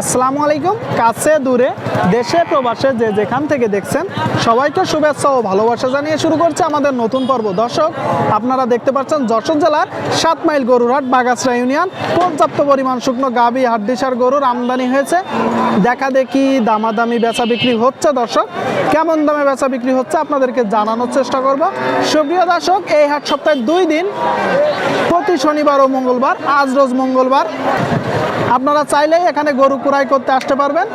আসসালামু আলাইকুম। কাছে, দূরে, দেশে, প্রবাসে যে যেখান থেকে দেখছেন, সবাইকে শুভেচ্ছা ও ভালোবাসা জানিয়ে শুরু করছে আমাদের নতুন পর্ব। দর্শক, আপনারা দেখতে পাচ্ছেন যশোর জেলার সাত মাইল গরুরহাট বাগাসরা ইউনিয়ন। পর্যাপ্ত পরিমাণ শুকনো গাবি, হাড্ডিসার গরুর আমদানি হয়েছে। দেখা দেখি দামাদামি বেচা বিক্রি হচ্ছে, দর্শক। কেমন দামে বেচা বিক্রি হচ্ছে আপনাদেরকে জানানোর চেষ্টা করব। সুপ্রিয় দর্শক, এই হাট সপ্তাহে দুই দিন, প্রতি শনিবার ও মঙ্গলবার, আজ রোজ মঙ্গলবার। আপনারা চাইলেই এখানে গরু কুড়াই করতে আসতে পারবেন।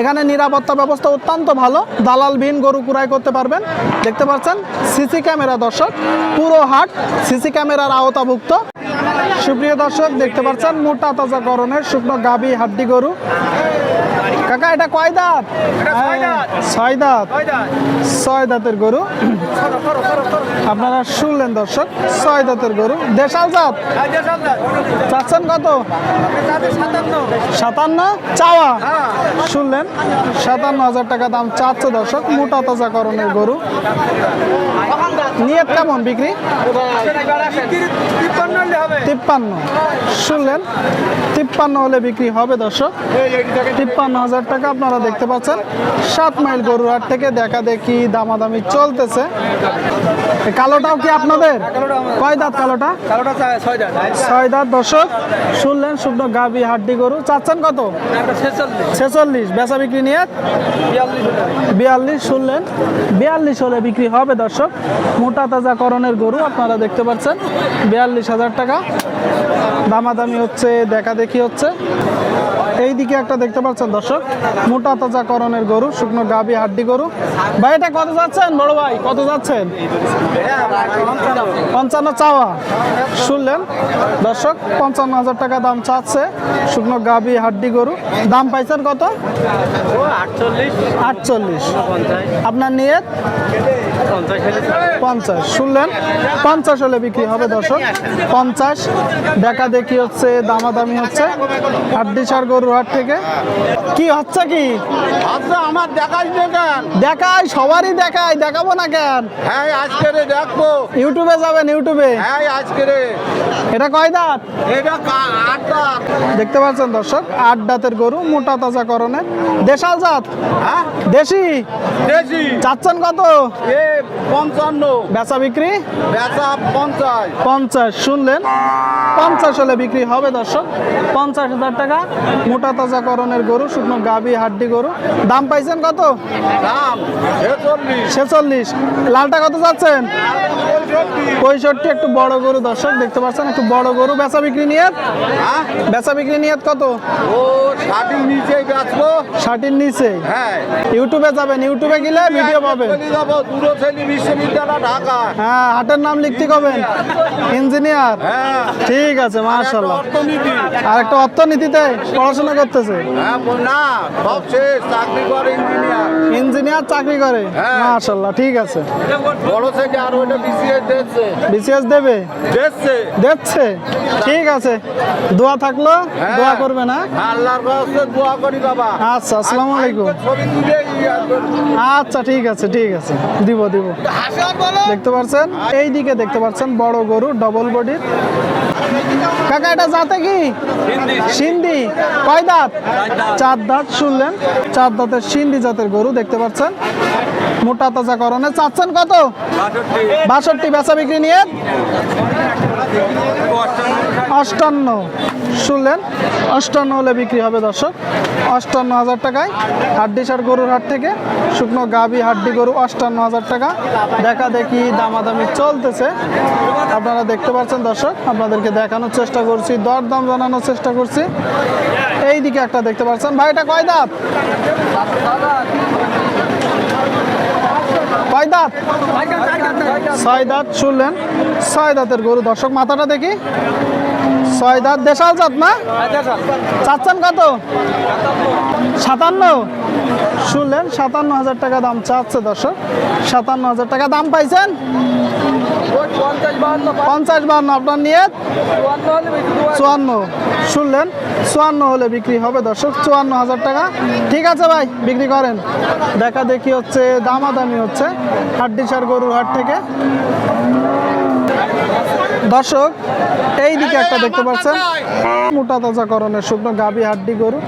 এখানে নিরাপত্তা ব্যবস্থা অত্যন্ত ভালো। দালাল দালালবিহীন গরু ক্রয় করতে পারবেন। দেখতে পাচ্ছেন, সিসি ক্যামেরা দর্শক, পুরো হাট সিসি ক্যামেরার আওতাভুক্ত। সুপ্রিয় দর্শক, দেখতে পাচ্ছেন, মোটা তাজা গরনের শুকনো গাবি হাড্ডি গরু। কাকা এটা কয় দাঁত? হ্যাঁ, ছয় দাঁত। ছয় দাঁতের গরু। আপনারা শুনলেন দর্শক ছয় দাঁতের গরু। দেশাল জাত? চাচ্ছেন কত? সাতান্ন। চাওয়া? শুনলেন? সাতান্ন হাজার টাকা দাম চাচ্ছে দর্শক মোটা তাজা করণের গরু। নিয়ত কেমন বিক্রি? তিপ্পান্ন। শুনলেন? তিপ্পান্ন হলে বিক্রি হবে দর্শক। তিপ্পান্ন হাজার টাকা আপনারা দেখতে পাচ্ছেন। সাত মাইল গরুর হাট থেকে দেখা দেখি দামাদামি চলতেছে। কালোটাও কি আপনাদের? কয় দাঁত কালোটা? ছয় দাঁত। দর্শক শুনলেন শুকনো গাবি হাড্ডি গরু চাচ্ছেন কত? ছেচল্লিশ। বেচা বিক্রি নিয়ে বিয়াল্লিশ শুনলেন। বিয়াল্লিশ হলে বিক্রি হবে দর্শক। মোটা তাজা করণের গরু আপনারা দেখতে পাচ্ছেন। বিয়াল্লিশ হাজার টাকা। দামাদামি হচ্ছে দেখা দেখি হচ্ছে। এই দিকে একটা দেখতে পাচ্ছেন দর্শক। মোটা তাজা করণের গরু শুকনো গাবি হাড্ডি গরু। ভাই এটা কত যাচ্ছেন বড় ভাই? কত যাচ্ছেন? পঞ্চান্ন চাওয়া। শুনলেন? দর্শক, পঞ্চান্ন হাজার টাকা দাম চাচ্ছে শুকনো গাবি হাড্ডি গরু। দাম পাইছেন কত? আটচল্লিশ। আপনার নিয়ে পঞ্চাশ শুনলেন? পঞ্চাশ হলে বিক্রি হবে দর্শক। পঞ্চাশ। দেখা দেখি হচ্ছে দামাদামি হচ্ছে। হাড্ডি সার গরু হাট থেকে। কি হচ্ছে কি? আচ্ছা আমার দেখাস না দেখাই সবারই দেখাই দেখাবো না কেন? হ্যাঁ আজকে রে দেখব। ইউটিউবে যাবেন ইউটিউবে? হ্যাঁ আজকে রে। এটা কয় দাঁত? এটা কা- আটটা দেখতে পাচ্ছেন দর্শক আট দাঁতের গরু মোটা তাজা করণের। দেশাল জাত? দেশি? দেশি। চাচ্ছেন কত? এ পঞ্চান্ন। বেচা বিক্রি? বেচা পঞ্চাশ। পঞ্চাশ শুনলেন? পঞ্চাশ হলে বিক্রি হবে দর্শক। পঞ্চাশ হাজার টাকা। মোটা তাজা করণের গরু শুকনো গাবি হাড্ডি গরু। দাম পাইছেন কত? দাম? ছেচল্লিশ। লালটা কত যাচ্ছেন পঁয়ষট্টি একটু বড় গরু দর্শক দেখতে পাচ্ছেন একটু বড় গরু। বেচা বিক্রি নিয়ে হ্যাঁ। বেচা বিক্রি নিয়ে কত? ষাটির নিচে বেচবো। ষাটির নিচে? হ্যাঁ। ইউটিউবে যাবেন ইউটিউবে গেলে ভিডিও পাবেন। বিশ্ববিদ্যালয় হ্যাঁ হাটের নাম লিখতে কবেন? ইঞ্জিনিয়ার? হ্যাঁ। ঠিক আছে অর্থনীতি। আর একটা অর্থনীতিতে পড়াশোনা করতেছে? হ্যাঁ না সব শেষ চাকরি করে ইঞ্জিনিয়ার চাকরি করে? হ্যাঁ। মাশাল্লাহ ঠিক আছে। বড় থেকে আর ওইটা বিসিএস দিচ্ছে। বিসিএস দেবে? দিচ্ছে। দেখছে ঠিক আছে। দোয়া থাকল? হ্যাঁ। দোয়া করবে না? আল্লাহর কাছে দোয়া করি বাবা। আচ্ছা আসসালামু আলাইকুম। আচ্ছা ঠিক আছে ঠিক আছে। দিব দিব। দেখতে পাচ্ছেন এই দিকে দেখতে পাচ্ছেন বড় গরু ডবল বডির কাকা এটা জাতে কি? সিন্ধি। কয় দাঁত? চার দাঁত শুনলেন? চার দাঁতের সিন্ধি জাতের গরু দেখতে পাচ্ছেন? মোটা তাজা করণে চাচ্ছেন কত? বাষট্টি বেচা বিক্রি নিয়ে? অষ্টান্ন, শুনলেন? অষ্টান্ন হলে বিক্রি হবে, দর্শক। অষ্টান্ন হাজার টাকায় হাড্ডি সার গরুর হাট থেকে শুকনো গাবি হাড্ডি গরু অষ্টান্ন হাজার টাকা। দেখা দেখি দামাদামি চলতেছে। আপনারা দেখতে পাচ্ছেন, দর্শক, আপনাদেরকে দেখানোর চেষ্টা করছি দর দাম জানানোর চেষ্টা করছি। এই দিকে একটা দেখতে পাচ্ছেন। ভাই, এটা কয় দাঁত? কয় দাঁত? ছয় দাঁত, শুনলেন? ছয় দাঁতের গরু, দর্শক, মাথাটা দেখি। ছয় দাঁত দেশাল জাত না? চাচ্ছেন কত? সাতান্ন। শুনলেন সাতান্ন হাজার টাকা দাম চাচ্ছে দর্শক। সাতান্ন হাজার টাকা দাম পাইছেন? পঞ্চাশ বান্ন আপনার নিয়ে চুয়ান্ন। শুনলেন চুয়ান্ন হলে বিক্রি হবে দর্শক চুয়ান্ন হাজার টাকা। ঠিক আছে ভাই বিক্রি করেন। দেখা দেখি হচ্ছে দামাদামি হচ্ছে হাড্ডিসার গরুর হাট থেকে। দর্শক এই দিকে একটা দেখতে পাচ্ছেন। মোটা তাজা করণের শুকনো গাভী হাড্ডি গরু।